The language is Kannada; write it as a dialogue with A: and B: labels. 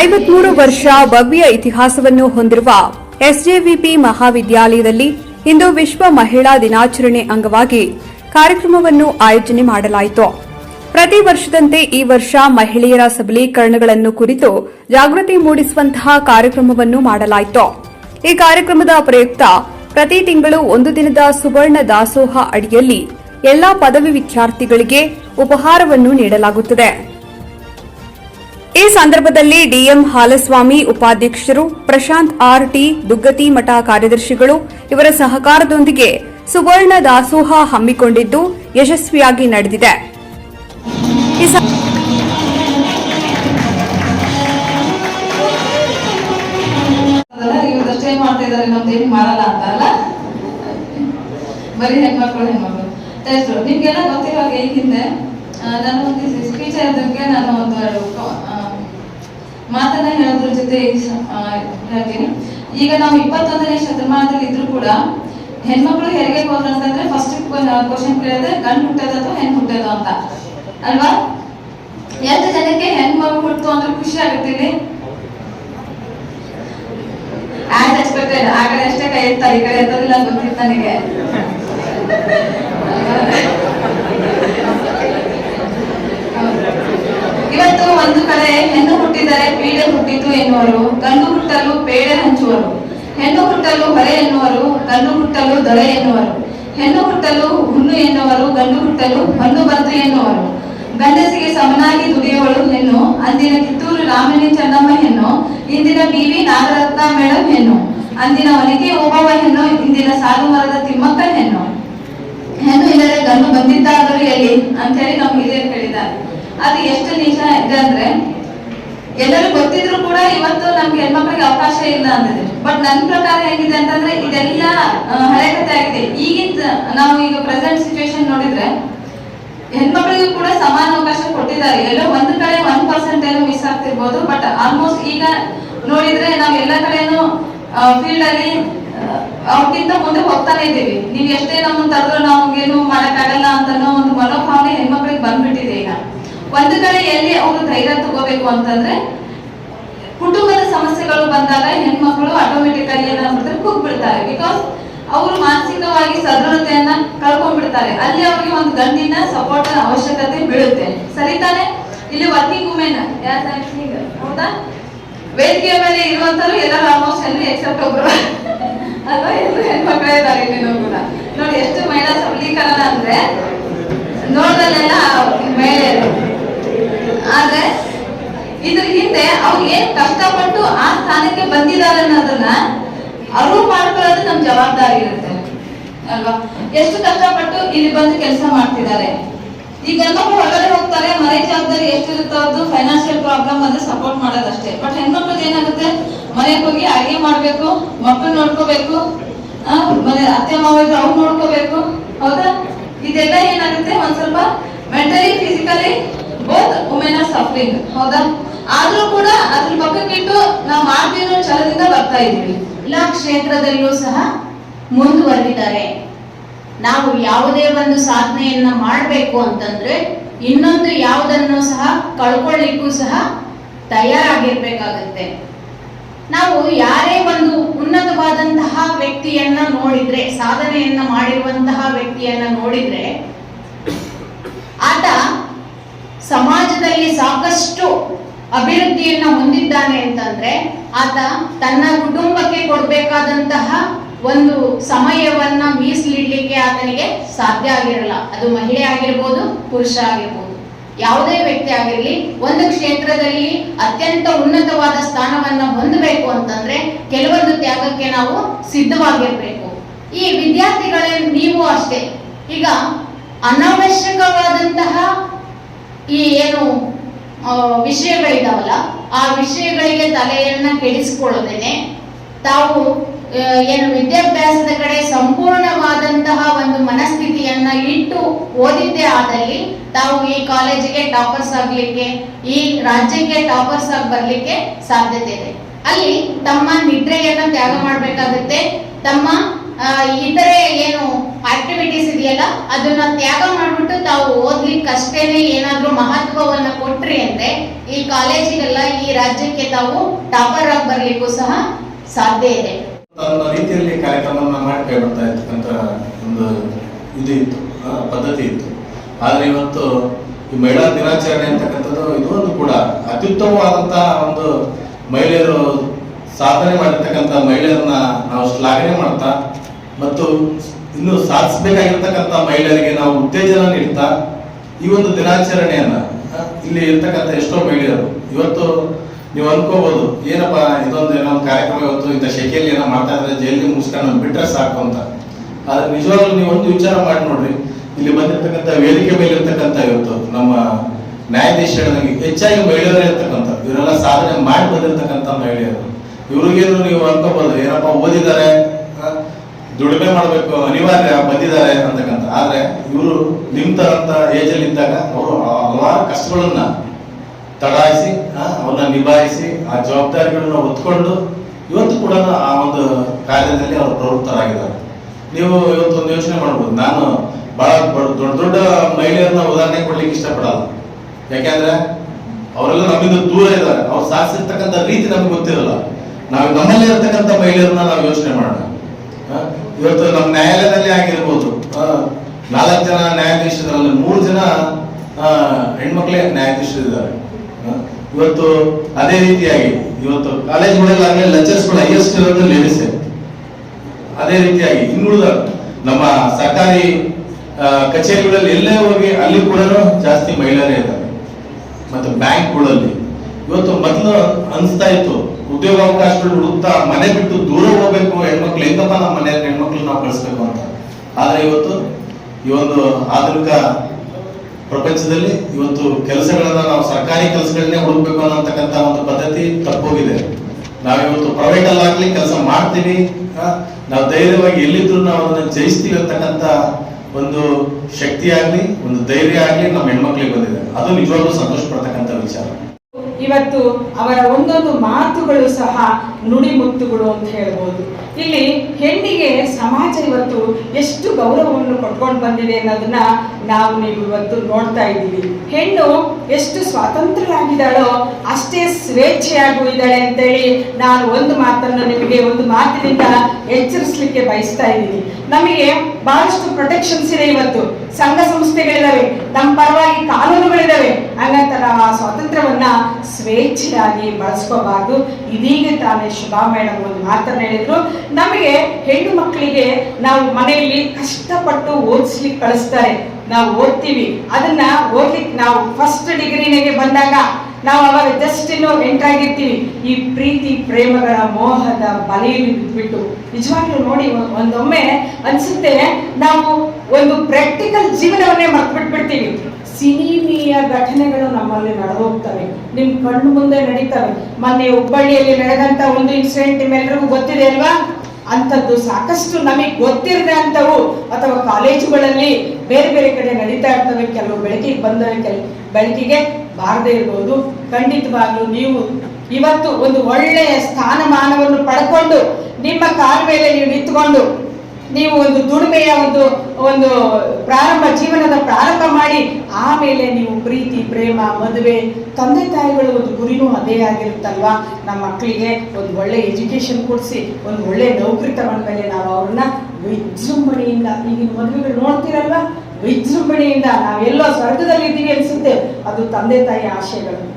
A: ಐವತ್ಮೂರು ವರ್ಷ ಭವ್ಯ ಇತಿಹಾಸವನ್ನು ಹೊಂದಿರುವ ಎಸ್ಜೆವಿಪಿ ಮಹಾವಿದ್ಯಾಲಯದಲ್ಲಿ ಇಂದು ವಿಶ್ವ ಮಹಿಳಾ ದಿನಾಚರಣೆ ಅಂಗವಾಗಿ ಕಾರ್ಯಕ್ರಮವನ್ನು ಆಯೋಜನೆ ಮಾಡಲಾಯಿತು. ಪ್ರತಿ ವರ್ಷದಂತೆ ಈ ವರ್ಷ ಮಹಿಳೆಯರ ಸಬಲೀಕರಣಗಳನ್ನು ಕುರಿತು ಜಾಗೃತಿ ಮೂಡಿಸುವಂತಹ ಕಾರ್ಯಕ್ರಮವನ್ನು ಮಾಡಲಾಯಿತು. ಈ ಕಾರ್ಯಕ್ರಮದ ಪ್ರಯುಕ್ತ ಪ್ರತಿ ತಿಂಗಳು ಒಂದು ದಿನದ ಸುವರ್ಣ ದಾಸೋಹ ಅಡಿಯಲ್ಲಿ ಎಲ್ಲಾ ಪದವಿ ವಿದ್ಯಾರ್ಥಿಗಳಿಗೆ ಉಪಹಾರವನ್ನು ನೀಡಲಾಗುತ್ತದೆ. ಈ ಸಂದರ್ಭದಲ್ಲಿ ಡಿಎಂ ಹಾಲಸ್ವಾಮಿ ಉಪಾಧ್ಯಕ್ಷರು, ಪ್ರಶಾಂತ್ ಆರ್ ಟಿ ದುಗ್ಗತಿ ಮಠ ಕಾರ್ಯದರ್ಶಿಗಳು ಇವರ ಸಹಕಾರದೊಂದಿಗೆ ಸುವರ್ಣ ದಾಸೋಹ ಹಮ್ಮಿಕೊಂಡಿದ್ದು ಯಶಸ್ವಿಯಾಗಿ ನಡೆದಿದೆ.
B: ನಿಮ್ಗೆಲ್ಲ ಗೊತ್ತಿರೋ ಹಿಂದೆ ನಾನು ಒಂದು ಸ್ಪೀಚ್ ಹೇಳೋದಕ್ಕೆ ನಾನು ಒಂದು ಮಾತನ್ನ ಹೇಳೋದ್ರ ಜೊತೆ ಹೇಳ್ತೀನಿ ಈಗ ನಾವು ಇಪ್ಪತ್ತೊಂದನೇ ಶತಮಾನದಲ್ಲಿ ಇದ್ರು ಕೂಡ ಹೆಣ್ಮಕ್ಳು ಹೆರಿಗೆ ಹೋದ್ರು ಅಂತಂದ್ರೆ ಫಸ್ಟ್ ಕ್ವಶನ್ ಕೇಳಿದ್ರೆ ಗಂಡು ಹುಟ್ಟೋದು ಅಥವಾ ಹೆಣ್ಣು ಹುಟ್ಟೋದು ಅಂತ. ಅಲ್ವಾ? ಎಂತ ಜನಕ್ಕೆ ಹೆಣ್ಮಗು ಹುಟ್ಟು ಅಂದ್ರೆ ಖುಷಿ ಆಗುತ್ತೆ ಆ ಕಡೆ ಅಷ್ಟೇ ಕೈ ಎತ್ತಾರೆ ಈ ಕಡೆ ಎತ್ತೋದಿಲ್ಲ ಗೊತ್ತಿತ್ತು ನನಗೆ. ಇವತ್ತು ಒಂದು ಕಡೆ ಹೆಣ್ಣು ಹುಟ್ಟಿದರೆ ಪೀಡೆ ಹುಟ್ಟಿತು ಎನ್ನುವರು, ಗಂಡು ಹುಟ್ಟಲು ಪೇಡೆ ಹಂಚುವರು. ಹೆಣ್ಣು ಹುಟ್ಟಲು ಹೊರೆ ಎನ್ನುವರು, ಗಂಡು ಹುಟ್ಟಲು ದೊರೆ ಎನ್ನುವರು. ಹೆಣ್ಣು ಹುಟ್ಟಲು ಹುಣ್ಣು ಎನ್ನುವರು, ಗಂಡು ಹುಟ್ಟಲು ಹಣ್ಣು ಬಂತು ಎನ್ನುವರು. ಗಂಡಸಿಗೆ ಸಮನಾಗಿ ದುಡಿಯುವಳು ಹೆಣ್ಣು, ಅಂದಿನ ಕಿತ್ತೂರು ರಾಮನಿ ಚೆನ್ನಮ್ಮ ಹೆಣ್ಣು, ಇಂದಿನ ಬಿ ವಿ ನಾಗರತ್ನ ಮೇಡಮ್ ಹೆಣ್ಣು. ಅಂದಿನ ಒನಕೆ ಓಬವ ಹೆಣ್ಣು, ಇಂದಿನ ಸಾಲು ಮರದ ತಿಮ್ಮಕ್ಕ ಹೆಣ್ಣು. ಹೆಣ್ಣು ಇಲ್ಲದೆ ಗಂಡು ಬಂದಿದ್ದಾದರೂ ಎಲ್ಲಿ? ಅಂತ ಹೇಳಿ ನಮ್ಮ ಹಿರಿಯರು ಹೇಳಿದ್ದಾರೆ ಅದು ಎಷ್ಟು ಅಂದ್ರೆ ಎಲ್ಲರೂ ಗೊತ್ತಿದ್ರು ಕೂಡ ಇವತ್ತು ನಮ್ಗೆ ಹೆಣ್ಮಕ್ಳಿಗೆ ಅವಕಾಶ ಇಲ್ಲ ಅಂದಿದೆ ಬಟ್ ನನ್ನ ಪ್ರಕಾರ ಹೇಗಿದೆ ಅಂತಂದ್ರೆ ಇದೆಲ್ಲ ಹಳೆ ಕಥೆ ಆಗಿದೆ. ಈಗಿನ, ನಾವು ಈಗ ಪ್ರೆಸೆಂಟ್ ಸಿಚುವೇಶನ್ ನೋಡಿದ್ರೆ ಹೆಣ್ಮಕ್ಳಿಗೂ ಕೂಡ ಸಮಾನ ಅವಕಾಶ ಕೊಟ್ಟಿದ್ದಾರೆ. ಎಲ್ಲೋ ಒಂದು ಕಡೆ ಒನ್ ಪರ್ಸೆಂಟ್ ಏನೋ ಮಿಸ್ ಆಗ್ತಿರ್ಬೋದು ಬಟ್ ಆಲ್ಮೋಸ್ಟ್ ಈಗ ನೋಡಿದ್ರೆ ನಾವು ಎಲ್ಲ ಕಡೆನೂ ಫೀಲ್ಡ್ ಅಲ್ಲಿ ಅವ್ರಿಗಿಂತ ಮುಂದೆ ಹೋಗ್ತಾನೆ ಇದ್ದೀವಿ. ನೀವು ಎಷ್ಟೇ ನಮ್ಮನ್ನ ತರದ್ರು ನಮ್ಗೇನು ಮಾಡಕ್ಕಾಗಲ್ಲ ಅಂತ ಒಂದು ಮನೋಭಾವನೆ ಹೆಣ್ಮಕ್ಳಿಗೆ ಬಂದ್ಬಿಟ್ಟಿದೆ. ಒಂದು ಕಡೆ ಎಲ್ಲಿ ಅವರು ಧೈರ್ಯ ತಗೋಬೇಕು ಅಂತಂದ್ರೆ ಕುಟುಂಬದ ಸಮಸ್ಯೆಗಳು ಬಂದಾಗ ಹೆಣ್ಮಕ್ಳು ಆಟೋಮೆಟಿಕಲಿ ಏನಾಗ್ಬಿಡ್ತಾರೆ ಕುಗ್ಬಿಡ್ತಾರೆ ಬಿಕಾಸ್ ಅವರು ಮಾನಸಿಕವಾಗಿ ಸದೃಢತೆಯನ್ನ ಕಳ್ಕೊಂಡ್ಬಿಡ್ತಾರೆ. ಅಲ್ಲಿ ಅವರಿಗೆ ಒಂದು ಗಂಡಿನ ಸಪೋರ್ಟ್ ಅವಶ್ಯಕತೆ ಬೀಳುತ್ತೆ. ಸರಿ ತಾನೆ? ಇಲ್ಲಿ ವರ್ಕಿಂಗ್ ವುಮೆನ್ ಹೌದಾ? ವೇದಿಕೆಯ ಮೇಲೆ ಇರುವಂತರು ಎಲ್ಲರೂ ಆಲ್ಮೋಸ್ಟ್ ಎಲ್ಲರೂ ಎಕ್ಸೆಪ್ಟ್ ಒಬ್ರು. ಅಲ್ವಾ? ಎಲ್ಲರೂ ಹೆಣ್ಮಕ್ಳೇ ಇದ್ದಾರೆ ಇಲ್ಲಿ ಕೂಡ. ನೋಡಿ, ಎಷ್ಟು ಮಹಿಳಾ ಸಬಲೀಕರಣ ಅಂದ್ರೆ ನೋಡ್ದಲ್ಲೆಲ್ಲ ಮಹಿಳೆಯರು. ಆದ್ರೆ ಇದ್ರ ಹಿಂದೆ ಅವ್ರು ಏನ್ ಕಷ್ಟಪಟ್ಟು ಆ ಸ್ಥಾನಕ್ಕೆ ಬಂದಿದ್ದಾರೆ ಅನ್ನೋದನ್ನ ಅರಿವು ಮಾಡ್ಕೊಳ್ಳೋದು ನಮ್ ಜವಾಬ್ದಾರಿ ಇರುತ್ತೆ, ಅಲ್ವಾ? ಎಷ್ಟು ಕಷ್ಟಪಟ್ಟು ಇಲ್ಲಿ ಬಂದು ಕೆಲಸ ಮಾಡ್ತಿದ್ದಾರೆ. ಈ ಗಂಡ್ಮಕ್ಳು ಹೊರಗಡೆ ಹೋಗ್ತಾರೆ, ಮನೆ ಜವಾಬ್ದಾರಿ ಎಷ್ಟಿರುತ್ತೋ ಅದು ಫೈನಾನ್ಷಿಯಲ್ ಪ್ರಾಬ್ಲಮ್ ಅಂದ್ರೆ ಸಪೋರ್ಟ್ ಮಾಡೋದಷ್ಟೇ. ಬಟ್ ಹೆಣ್ಮಕ್ಳದ್ದು ಏನಾಗುತ್ತೆ? ಮನೆಗೆ ಹೋಗಿ ಅಡಿಗೆ ಮಾಡ್ಬೇಕು, ಮಕ್ಕಳು ನೋಡ್ಕೋಬೇಕು ಮನೆ ಅತ್ತೆ, ಮಾವ ಇದ್ರೆ ಅವ್ರು ನೋಡ್ಕೋಬೇಕು, ಹೌದಾ? ಇದೆಲ್ಲ ಏನಾಗುತ್ತೆ? ಒಂದ್ ಸ್ವಲ್ಪ mentally physically both women are suffering ಹೌದಾ? ಆದ್ರೂ ಕೂಡ ಅದ್ರ ಪಕ್ಕಕ್ಕಿಟ್ಟು ನಾವು ಮಾಡ್ತೀವಿ ಅನ್ನೋ ಛಲದಿಂದ ಬರ್ತಾ ಇದೀವಿ
C: ಎಲ್ಲಾ ಕ್ಷೇತ್ರದಲ್ಲೂ ಸಹ ಮುಂದುವರೆದಿದ್ದಾರೆ. ನಾವು ಯಾವುದೇ ಒಂದು ಸಾಧನೆಯನ್ನ ಮಾಡಬೇಕು ಅಂತಂದ್ರೆ ಇನ್ನೊಂದು ಯಾವುದನ್ನು ಸಹ ಕಳ್ಕೊಳ್ಳಿಕ್ಕೂ ಸಹ ತಯಾರಾಗಿರ್ಬೇಕಾಗತ್ತೆ. ನಾವು ಯಾರೇ ಒಂದು ಉನ್ನತವಾದಂತಹ ವ್ಯಕ್ತಿಯನ್ನ ನೋಡಿದ್ರೆ, ಸಾಧನೆಯನ್ನ ಮಾಡಿರುವಂತಹ ವ್ಯಕ್ತಿಯನ್ನ ನೋಡಿದ್ರೆ, ಆತ ಸಮಾಜದಲ್ಲಿ ಸಾಕಷ್ಟು ಅಭಿವೃದ್ಧಿಯನ್ನ ಹೊಂದಿದ್ದಾನೆ ಅಂತಂದ್ರೆ ಆತ ತನ್ನ ಕುಟುಂಬಕ್ಕೆ ಕೊಡ್ಬೇಕಾದಂತಹ ಒಂದು ಸಮಯವನ್ನ ಮೀಸಲಿಡ್ಲಿಕ್ಕೆ ಆತನಿಗೆ ಸಾಧ್ಯ ಆಗಿರಲ್ಲ. ಅದು ಮಹಿಳೆ ಆಗಿರ್ಬೋದು, ಪುರುಷ ಆಗಿರ್ಬೋದು. ಯಾವುದೇ ವ್ಯಕ್ತಿ ಆಗಿರ್ಲಿ, ಒಂದು ಕ್ಷೇತ್ರದಲ್ಲಿ ಅತ್ಯಂತ ಉನ್ನತವಾದ ಸ್ಥಾನವನ್ನ ಹೊಂದಬೇಕು ಅಂತಂದ್ರೆ ಕೆಲವೊಂದು ತ್ಯಾಗಕ್ಕೆ ನಾವು ಸಿದ್ಧವಾಗಿರ್ಬೇಕು. ಈ ವಿದ್ಯಾರ್ಥಿಗಳೇ ನೀವು ಅಷ್ಟೇ. ಈಗ ಅನಾವಶ್ಯಕವಾದಂತಹ ಈ ಏನು ವಿಷಯಗಳಿದಾವಲ್ಲ ಆ ವಿಷಯಗಳಿಗೆ ತಲೆಯನ್ನ ಕೆಡಿಸಿಕೊಳ್ಳದೇನೆ ತಾವು ಏನು ವಿದ್ಯಾಭ್ಯಾಸದ ಕಡೆ ಸಂಪೂರ್ಣವಾದಂತಹ ಒಂದು ಮನಸ್ಥಿತಿಯನ್ನ ಇಟ್ಟು ಓದಿದ್ದೇ ಆದಲ್ಲಿ ತಾವು ಈ ಕಾಲೇಜಿಗೆ ಟಾಪರ್ಸ್ ಆಗ್ಲಿಕ್ಕೆ, ಈ ರಾಜ್ಯಕ್ಕೆ ಟಾಪರ್ಸ್ ಆಗಿ ಬರ್ಲಿಕ್ಕೆ ಸಾಧ್ಯತೆ ಇದೆ. ಅಲ್ಲಿ ತಮ್ಮ ನಿದ್ರೆಯನ್ನ ತ್ಯಾಗ ಮಾಡ್ಬೇಕಾಗುತ್ತೆ, ತಮ್ಮ ಇತರೆ ಏನು ಆಕ್ಟಿವಿಟೀಸ್ ಇದೆಯಲ್ಲ, ಅದನ್ನ ತ್ಯಾಗ ಮಾಡ್ಬಿಟ್ಟು ತಾವು ಓದ್ಲಿಕ್ಕಷ್ಟೇನೆ ಏನಾದ್ರೂ ಮಹತ್ವವನ್ನ ಕೊಟ್ರಿ ಅಂದ್ರೆ ಈ ಕಾಲೇಜಿಗೆಲ್ಲ ಈ ರಾಜ್ಯಕ್ಕೆ ತಾವು ಟಾಪರ್ ಆಗಿ ಬರ್ಲಿಕ್ಕೂ ಸಹ ಸಾಧ್ಯ ಇದೆ.
D: ತನ್ನ ರೀತಿಯಲ್ಲಿ ಕಾರ್ಯಕ್ರಮವನ್ನ ಮಾಡಿ ಕೈ ಬರ್ತಾ ಇರ್ತಕ್ಕಂಥ ಒಂದು ಇದು ಇತ್ತು ಪದ್ಧತಿ ಇತ್ತು. ಆದ್ರೆ ಇವತ್ತು ಈ ಮಹಿಳಾ ದಿನಾಚರಣೆ ಅಂತಕ್ಕಂಥದ್ದು ಇದು ಒಂದು ಕೂಡ ಅತ್ಯುತ್ತಮವಾದಂತಹ ಒಂದು ಮಹಿಳೆಯರು ಸಾಧನೆ ಮಾಡಿರ್ತಕ್ಕಂಥ ಮಹಿಳೆಯರನ್ನ ನಾವು ಶ್ಲಾಘನೆ ಮಾಡ್ತಾ ಮತ್ತು ಇನ್ನು ಸಾಧಿಸಬೇಕಾಗಿರ್ತಕ್ಕಂಥ ಮಹಿಳೆಯರಿಗೆ ನಾವು ಉತ್ತೇಜನ ನೀಡ್ತಾ ಈ ಒಂದು ದಿನಾಚರಣೆಯನ್ನ ಇಲ್ಲಿ ಇರ್ತಕ್ಕಂಥ ಎಷ್ಟೋ ಮಹಿಳೆಯರು, ಇವತ್ತು ನೀವು ಅನ್ಕೋಬಹುದು ಏನಪ್ಪ ಇದೊಂದು ಏನೋ ಕಾರ್ಯಕ್ರಮ ಇವತ್ತು ಇಂಥ ಶೆಕೆಯಲ್ಲಿ ಏನೋ ಮಾಡ್ತಾ ಇದ್ರೆ ಜೈಲಿಗೆ ಮುಗಿಸ್ಕೊಂಡು ಬಿಟ್ರೆ ಸಾಕು ಅಂತ. ಆದ್ರೆ ನಿಜವಾಗ್ಲೂ ನೀವು ಒಂದು ವಿಚಾರ ಮಾಡಿ ನೋಡ್ರಿ, ಇಲ್ಲಿ ಬಂದಿರ್ತಕ್ಕಂಥ ವೇದಿಕೆ ಮೇಲೆ ಇರ್ತಕ್ಕಂಥ ಇವತ್ತು ನಮ್ಮ ನ್ಯಾಯಾಧೀಶ ಹೇಳಿದಂಗೆ ಹೆಚ್ಚಾಗಿ ಮಹಿಳೆಯರೇ ಇರ್ತಕ್ಕಂಥ, ಇವರೆಲ್ಲ ಸಾಧನೆ ಮಾಡಿ ಬಂದಿರತಕ್ಕಂಥ ಮಹಿಳೆಯರು. ಇವ್ರಿಗೇನು ನೀವು ಅನ್ಕೋಬಹುದು ಏನಪ್ಪ ಓದಿದ್ದಾರೆ ದುಡಿಮೆ ಮಾಡಬೇಕು, ಅನಿವಾರ್ಯ ಬಂದಿದ್ದಾರೆ ಅಂತಕ್ಕಂಥ. ಆದ್ರೆ ಇವರು ನಿಂತ ಏಜ್ ಅಲ್ಲಿ ಇದ್ದಾಗ ಅವರು ಹಲವಾರು ಕಷ್ಟಗಳನ್ನ ತಡಾಯಿಸಿ ಅವನ್ನ ನಿಭಾಯಿಸಿ, ಆ ಜವಾಬ್ದಾರಿಗಳನ್ನ ಹೊತ್ಕೊಂಡು ಇವತ್ತು ಕೂಡ ಆ ಒಂದು ಕಾರ್ಯದಲ್ಲಿ ಅವರು ಪ್ರವೃತ್ತರಾಗಿದ್ದಾರೆ. ನೀವು ಇವತ್ತು ಒಂದು ಯೋಚನೆ ಮಾಡ್ಬೋದು. ನಾನು ಬಹಳ ದೊಡ್ಡ ದೊಡ್ಡ ಮಹಿಳೆಯರನ್ನ ಉದಾಹರಣೆ ಕೊಡ್ಲಿಕ್ಕೆ ಇಷ್ಟಪಡಲ್ಲ. ಯಾಕೆಂದ್ರೆ ಅವರೆಲ್ಲ ನಮ್ಮಿಂದ ದೂರ ಇದ್ದಾರೆ. ಅವ್ರು ಸಾಧಿಸಿರ್ತಕ್ಕಂಥ ರೀತಿ ನಮ್ಗೆ ಗೊತ್ತಿರಲ್ಲ. ನಾವು ನಮ್ಮಲ್ಲಿ ಇರ್ತಕ್ಕಂಥ ಮಹಿಳೆಯರನ್ನ ನಾವು ಯೋಚನೆ ಮಾಡೋಣ. ಇವತ್ತು ನಮ್ಮ ನ್ಯಾಯಾಲಯದಲ್ಲಿ ಆಗಿರ್ಬೋದು. ನಾಲ್ಕು ಜನ ನ್ಯಾಯಾಧೀಶರಲ್ಲಿ ಮೂರು ಜನ ಹೆಣ್ಮಕ್ಳೇ ನ್ಯಾಯಾಧೀಶರಿದ್ದಾರೆ. ಇವತ್ತು ಅದೇ ರೀತಿಯಾಗಿ ಇವತ್ತು ಕಾಲೇಜ್ಗಳಲ್ಲಾಗಲಿ ಲೆಕ್ಚರ್ಸ್ಗಳು ಹೈಯೆಸ್ಟ್ ಇರೋದು ಲೇಡೀಸೇ ಅದೇ ರೀತಿಯಾಗಿ ಇನ್ನುಳಿದ ನಮ್ಮ ಸರ್ಕಾರಿ ಕಚೇರಿಗಳಲ್ಲಿ ಎಲ್ಲೇ ಹೋಗಿ ಅಲ್ಲಿ ಕೂಡ ಜಾಸ್ತಿ ಮಹಿಳೆಯರೇ ಇದ್ದಾರೆ. ಮತ್ತು ಬ್ಯಾಂಕ್ಗಳಲ್ಲಿ ಇವತ್ತು ಮೊದಲು ಅನಿಸ್ತಾ ಇತ್ತು, ಉದ್ಯೋಗಾವಕಾಶಗಳು ಹುಡುಕ್ತಾ ಮನೆ ಬಿಟ್ಟು ದೂರ ಹೋಗ್ಬೇಕು, ಹೆಣ್ಮಕ್ಳು ಹೆಂಗಪ್ಪ ನಮ್ಮ ಮನೆಯಲ್ಲಿ ಹೆಣ್ಮಕ್ಳು ನಾವು ಕಳಿಸ್ಬೇಕು ಅಂತ. ಆದ್ರೆ ಇವತ್ತು ಈ ಒಂದು ಆಧುನಿಕ ಪ್ರಪಂಚದಲ್ಲಿ ಇವತ್ತು ಕೆಲಸಗಳನ್ನ ನಾವು ಸರ್ಕಾರಿ ಕೆಲಸಗಳನ್ನೇ ಹುಡುಕ್ಬೇಕು ಅನ್ನೋತಕ್ಕಂಥ ಒಂದು ಪದ್ಧತಿ ತಪ್ಪೋಗಿದೆ. ನಾವಿವತ್ತು ಪ್ರೈವೇಟ್ ಅಲ್ಲಿ ಆಗ್ಲಿ ಕೆಲಸ ಮಾಡ್ತೀವಿ ನಾವು ಧೈರ್ಯವಾಗಿ ಎಲ್ಲಿದ್ರು ನಾವು ಅದನ್ನ ಜಯಿಸ್ತೀವಿ ಅಂತಕ್ಕಂಥ ಒಂದು ಶಕ್ತಿ ಆಗ್ಲಿ, ಒಂದು ಧೈರ್ಯ ಆಗ್ಲಿ ನಮ್ಮ ಹೆಣ್ಮಕ್ಳಿಗೆ ಬಂದಿದೆ. ಅದು ನಿಜವಾಗ್ಲೂ ಸಂತೋಷ ಪಡ್ತಕ್ಕಂಥ ವಿಚಾರ.
E: ಇವತ್ತು ಅವರ ಒಂದೊಂದು ಮಾತುಗಳು ಸಹ ನುಡಿಮುತ್ತುಗಳು ಅಂತ ಹೇಳ್ಬೋದು. ಇಲ್ಲಿ ಹೆಣ್ಣಿಗೆ ಸಮಾಜ ಇವತ್ತು ಎಷ್ಟು ಗೌರವವನ್ನು ಕೊಟ್ಕೊಂಡು ಬಂದಿದೆ ಅನ್ನೋದನ್ನ ನಾವು ನೀವು ಇವತ್ತು ನೋಡ್ತಾ ಇದ್ದೀವಿ. ಹೆಣ್ಣು ಎಷ್ಟು ಸ್ವಾತಂತ್ರ್ಯರಾಗಿದ್ದಾಳೋ ಅಷ್ಟೇ ಸ್ವೇಚ್ಛೆಯಾಗೂ ಇದ್ದಾಳೆ ಅಂತೇಳಿ ನಾನು ಒಂದು ಮಾತನ್ನು ನಿಮಗೆ ಒಂದು ಮಾತಿನಿಂದ ಎಚ್ಚರಿಸಲಿಕ್ಕೆ ಬಯಸ್ತಾ ಇದ್ದೀನಿ. ನಮಗೆ ಬಹಳಷ್ಟು ಪ್ರೊಟೆಕ್ಷನ್ಸ್ ಇದೆ ಇವತ್ತು. ಸಂಘ ಸಂಸ್ಥೆಗಳಿದಾವೆ. ನಮ್ಮ ಪರವಾಗಿ ಕಾನೂನುಗಳಿದಾವೆ. ಹಂಗಂತ ನಾವು ಆ ಸ್ವಾತಂತ್ರ್ಯವನ್ನ ಸ್ವೇಚ್ಛೆಯಾಗಿ ಬಳಸ್ಕೋಬಾರ್ದು. ಇದೀಗ ತಾನೇ ಶುಭಾ ಮೇಡಮ್ ಒಂದು ಮಾತನ್ನ ಹೇಳಿದ್ರು. ನಮಗೆ ಹೆಣ್ಣು ಮಕ್ಕಳಿಗೆ ನಾವು ಮನೆಯಲ್ಲಿ ಕಷ್ಟಪಟ್ಟು ಓದಿಸ್ಲಿಕ್ಕೆ ಕಳಿಸ್ತಾರೆ. ನಾವು ಓದ್ತೀವಿ. ಅದನ್ನ ಓದ್ಲಿಕ್ಕೆ ನಾವು ಫಸ್ಟ್ ಡಿಗ್ರಿನಾಗೆ ಬಂದಾಗ ನಾವು ಅವಾಗ ಜಸ್ಟ್ ಇನ್ನು ಎಂಟಾಗಿರ್ತೀವಿ. ಈ ಪ್ರೀತಿ, ಪ್ರೇಮಗಳ ಮೋಹದ ಬಲೆಯಲ್ಲಿ ಬಿದ್ದುಬಿಟ್ಟು ನಿಜವಾಗ್ಲೂ ನೋಡಿ ಒಂದೊಮ್ಮೆ ಅನ್ಸುತ್ತೆ, ನಾವು ಒಂದು ಪ್ರಾಕ್ಟಿಕಲ್ ಜೀವನವನ್ನೇ ಮರ್ತ್ಬಿಟ್ಬಿಡ್ತೀವಿ. ಘಟನೆಗಳು ನಮ್ಮಲ್ಲಿ ನಡೆದೋಗ್ತವೆ. ನಿಮ್ ಕಣ್ಣು ಮುಂದೆ ನಡೀತವೆ. ಮೊನ್ನೆ ಹುಬ್ಬಳ್ಳಿಯಲ್ಲಿ ನಡೆದಂತ ಒಂದು ಇನ್ಸಿಡೆಂಟ್ ನಿಮ್ಮೆಲ್ಲರಿಗೂ ಗೊತ್ತಿದೆ ಅಲ್ವಾ? ಅಂಥದ್ದು ಸಾಕಷ್ಟು ನಮಗೆ ಗೊತ್ತಿರದೆ ಅಂತವು. ಅಥವಾ ಕಾಲೇಜುಗಳಲ್ಲಿ ಬೇರೆ ಬೇರೆ ಕಡೆ ನಡೀತಾ ಇರ್ತವೆ. ಕೆಲವು ಬೆಳಕಿಗೆ ಬಂದವೆ ಕೆಲ, ಬೆಳಕಿಗೆ ಬಾರದೇ ಇರ್ಬೋದು. ಖಂಡಿತವಾಗ್ಲೂ ನೀವು ಇವತ್ತು ಒಂದು ಒಳ್ಳೆಯ ಸ್ಥಾನಮಾನವನ್ನು ಪಡ್ಕೊಂಡು ನಿಮ್ಮ ಕಾಲ ಮೇಲೆ ನೀವು ನಿಂತ್ಕೊಂಡು ನೀವು ಒಂದು ದುಡಿಮೆಯ ಒಂದು ಒಂದು ಪ್ರಾರಂಭ ಜೀವನದ ಪ್ರಾರಂಭ ಮಾಡಿ, ಆಮೇಲೆ ನೀವು ಪ್ರೀತಿ, ಪ್ರೇಮ, ಮದುವೆ, ತಂದೆ ತಾಯಿಗಳ ಒಂದು ಗುರಿನೂ ಅದೇ ಆಗಿರುತ್ತಲ್ವಾ? ನಮ್ಮ ಮಕ್ಕಳಿಗೆ ಒಂದು ಒಳ್ಳೆ ಎಜುಕೇಶನ್ ಕೊಡಿಸಿ, ಒಂದು ಒಳ್ಳೆ ನೌಕರಿ ತಗೊಂಡ್ಮೇಲೆ ನಾವು ಅವ್ರನ್ನ ವಿಜೃಂಭಣೆಯಿಂದ, ಈಗಿನ ಮದುವೆಗಳು ನೋಡ್ತೀರಲ್ವಾ? ವಿಜೃಂಭಣೆಯಿಂದ ನಾವೆಲ್ಲೋ ಸ್ವರ್ಗದಲ್ಲಿ ಇದ್ದೀವಿ ಅನಿಸುತ್ತೆ. ಅದು ತಂದೆ ತಾಯಿ ಆಶಯಗಳು.